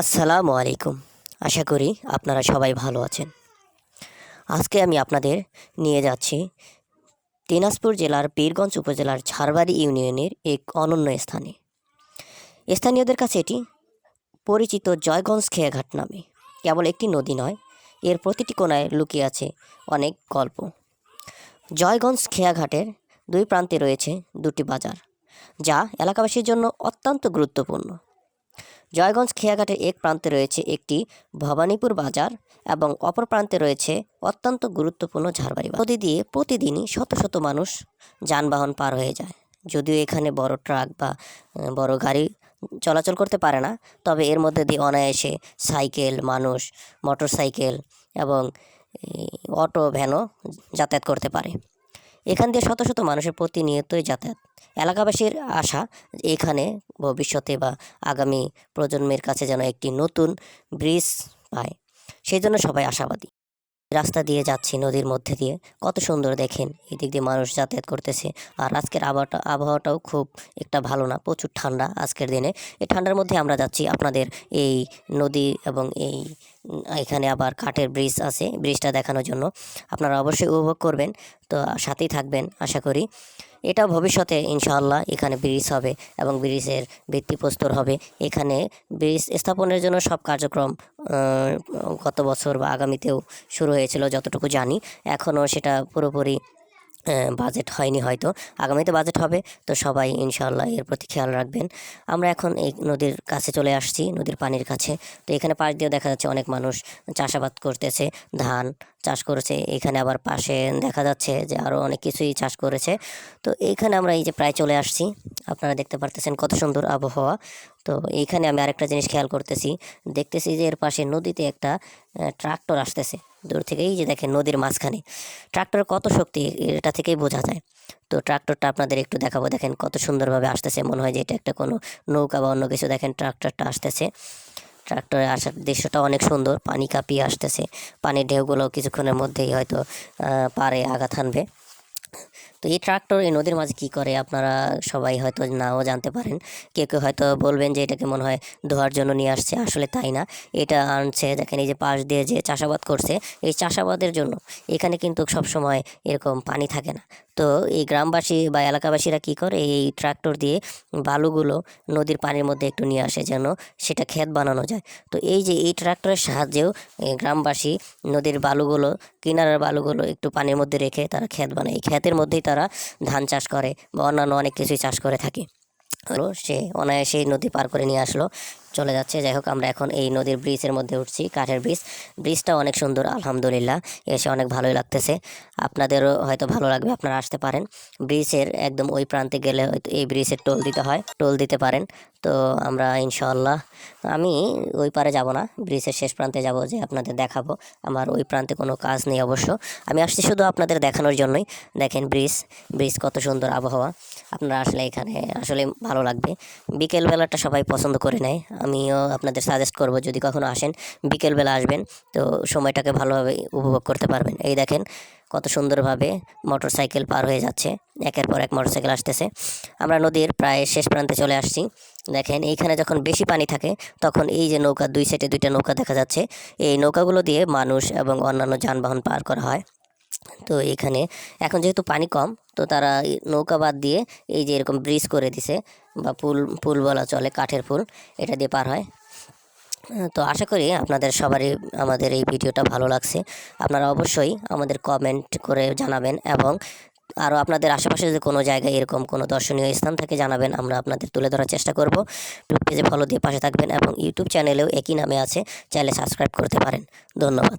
আসসালামু আলাইকুম। আশা করি আপনারা সবাই ভালো আছেন। আজকে আমি আপনাদের নিয়ে যাচ্ছি দিনাজপুর জেলার পীরগঞ্জ উপজেলার ঝাড়বাড়ি ইউনিয়নের এক অনন্য স্থানে। স্থানীয়দের কাছে এটি পরিচিত জয়গঞ্জ খেয়াঘাট নামে। কেবল একটি নদী নয়, এর প্রতিটি কোণায় লুকিয়ে আছে অনেক গল্প। জয়গঞ্জ খেয়াঘাটের দুই প্রান্তে রয়েছে দুটি বাজার, যা এলাকাবাসীর জন্য অত্যন্ত গুরুত্বপূর্ণ। জয়গঞ্জ খেয়াঘাটের এক প্রান্তে রয়েছে একটি ভবানীপুর বাজার এবং অপর প্রান্তে রয়েছে অত্যন্ত গুরুত্বপূর্ণ ঝাড়বাড়ি। নদী দিয়ে প্রতিদিনই শত শত মানুষ যানবাহন পার হয়ে যায় যদিও এখানে বড় ট্রাক বা বড় গাড়ি চলাচল করতে পারে না, তবে এর মধ্যে দিয়ে অনায়াসে সাইকেল, মানুষ মোটর সাইকেল এবং অটো, ভ্যানও যাতায়াত করতে পারে এখান দিয়ে শত শত মানুষের প্রতিনিয়তই যাতায়াত এলাকাবাসীর আশা এখানে ভবিষ্যতে বা আগামী প্রজন্মের কাছে যেন একটি নতুন ব্রিজ পায়। সেই জন্য সবাই আশাবাদী। রাস্তা দিয়ে যাচ্ছি, নদীর মধ্যে দিয়ে। কত সুন্দর দেখেন, এদিক দিয়ে মানুষ যাতায়াত করতেছে। আর আজকের আবহাওয়াটা, আবহাওয়াটাও খুব একটা ভালো না, প্রচুর ঠান্ডা আজকের দিনে। এই ঠান্ডার মধ্যে আমরা যাচ্ছি, আপনাদের এই নদী এবং এই এখানে আবার কাঠের ব্রিজ আছে, ব্রিজটা দেখানোর জন্য। আপনারা অবশ্যই উপভোগ করবেন। তো সাথেই থাকবেন, আশা করি। এটা ভবিষ্যতে ইনশাআল্লাহ এখানে ব্রিজ হবে এবং ব্রিজের ভিত্তিপ্রস্তর হবে। এখানে ব্রিজ স্থাপনের জন্য সব কার্যক্রম গত বছর বা আগামীতেও শুরু হয়েছিল, যতটুকু জানি। এখনও সেটা পুরোপুরি বাজেট হয়নি হয়তো। আগামীতে বাজেট হবে, তো সবাই ইনশাআল্লাহ এর প্রতি খেয়াল রাখবেন। আমরা এখন এই নদীর কাছে চলে আসছি, নদীর পানির কাছে। তো এখানে পাশ দিয়ে দেখা যাচ্ছে অনেক মানুষ চাষাবাদ করতেছে, ধান চাষ করেছে। এখানে আবার পাশে দেখা যাচ্ছে যে আরও অনেক কিছুই চাষ করেছে। তো এইখানে আমরা এই যে প্রায় চলে আসছি, আপনারা দেখতে পারতেছেন কত সুন্দর আবহাওয়া। তো এইখানে আমি আরেকটা জিনিস খেয়াল করতেছি, দেখতেছি যে এর পাশে নদীতে একটা ট্রাক্টর আসতেছে। দূর থেকেই যে দেখেন নদীর মাঝখানে। ট্রাক্টর কত শক্তি, এটা থেকেই বোঝা যায়। তো ট্রাক্টরটা আপনাদের একটু দেখাবো। দেখেন কত সুন্দরভাবে আসতেছে। মনে হয় যে এটা একটা কোনো নৌকা বা অন্য কিছু। দেখেন ট্রাক্টরটা আসতেছে। ট্রাক্টরে আসার দৃশ্যটা অনেক সুন্দর। পানি কাঁপিয়ে আসতেছে। পানির ঢেউগুলো কিছুক্ষণের মধ্যেই হয়তো পারে আঘাত হানবে তো এই ট্রাক্টর এই নদীর মাঝে কি করে? আপনারা সবাই হয়তো নাও জানতে পারেন। কেউ কেউ হয়তো বলবেন যে এটাকে মনে হয় ধোয়ার জন্য নিয়ে আসছে। আসলে তাই না। এটা আনছে, দেখেন এই যে পাশ দিয়ে যে চাষাবাদ করছে, এই চাষাবাদের জন্য এখানে কিন্তু সবসময় এরকম পানি থাকে না। তো এই গ্রামবাসী বা এলাকাবাসীরা কী করে? এই ট্রাক্টর দিয়ে বালুগুলো নদীর পানির মধ্যে একটু নিয়ে আসে যেন সেটা ক্ষেত বানানো যায়। তো এই যে এই ট্রাক্টরের সাহায্যেও গ্রামবাসী নদীর বালুগুলো, কিনারার বালুগুলো একটু পানির মধ্যে রেখে তারা ক্ষেত বানায়। এই ক্ষেতের মধ্যেই তারা ধান চাষ করে বা অন্যান্য অনেক কিছুই চাষ করে থাকে। সে অনায়াসেই নদী পার করে নিয়ে আসলো। চলে যাচ্ছে। যাই হোক, আমরা এখন এই নদীর ব্রিজের মধ্যে উঠছি, কাঠের ব্রিজ। ব্রিজটা অনেক সুন্দর, আলহামদুলিল্লাহ। এসে অনেক ভালোই লাগতেছে। আপনাদেরও হয়তো ভালো লাগবে, আপনারা আসতে পারেন। ব্রিজের একদম ওই প্রান্তে গেলে হয়তো এই ব্রিজের টোল দিতে হয়, টোল দিতে পারেন। তো আমরা ইনশাল্লাহ আমি ওই পারে যাব না, ব্রিজের শেষ প্রান্তে যাব, যে আপনাদের দেখাবো। আমার ওই প্রান্তে কোনো কাজ নেই অবশ্য। আমি আসছি শুধু আপনাদের দেখানোর জন্যই। দেখেন ব্রিজ ব্রিজ কত সুন্দর আবহাওয়া। আপনারা আসলে এখানে আসলে ভালো লাগবে। বিকেলবেলাটা সবাই পছন্দ করে নেয়। আমিও আপনাদের সাজেস্ট করব যদি কখনো আসেন, বিকেলবেলা আসবেন, তো সময়টাকে ভালোভাবে উপভোগ করতে পারবেন। এই দেখেন কত সুন্দরভাবে মোটর সাইকেল পার হয়ে যাচ্ছে, একের পর এক মোটর সাইকেল আসতেছে। আমরা নদীর প্রায় শেষ প্রান্তে চলে আসছি। দেখেন এইখানে যখন বেশি পানি থাকে, তখন এই যে নৌকা, দুই সাইডে দুইটা নৌকা দেখা যাচ্ছে। এই নৌকাগুলো দিয়ে মানুষ এবং অন্যান্য যানবাহন পার করা হয়। তো এখানে এখন যেহেতু পানি কম, তো তারা নৌকা বাদ দিয়ে এই যে এরকম ব্রিজ করে দিছে বা পুল পুল বলা চলে, কাঠের পুল, এটা দিয়ে পার হয়। তো আশা করি আপনাদের সবারই, আমাদের এই ভিডিওটা ভালো লাগছে। আপনারা অবশ্যই আমাদের কমেন্ট করে জানাবেন এবং আরও আপনাদের আশেপাশে যদি কোনো জায়গায় এরকম কোনো দর্শনীয় স্থান থাকে, জানাবেন, আমরা আপনাদের তুলে ধরার চেষ্টা করব। পেজে ফলো দিয়ে পাশে থাকবেন এবং ইউটিউব চ্যানেলেও একই নামে আছে। চাইলে সাবস্ক্রাইব করতে পারেন। ধন্যবাদ।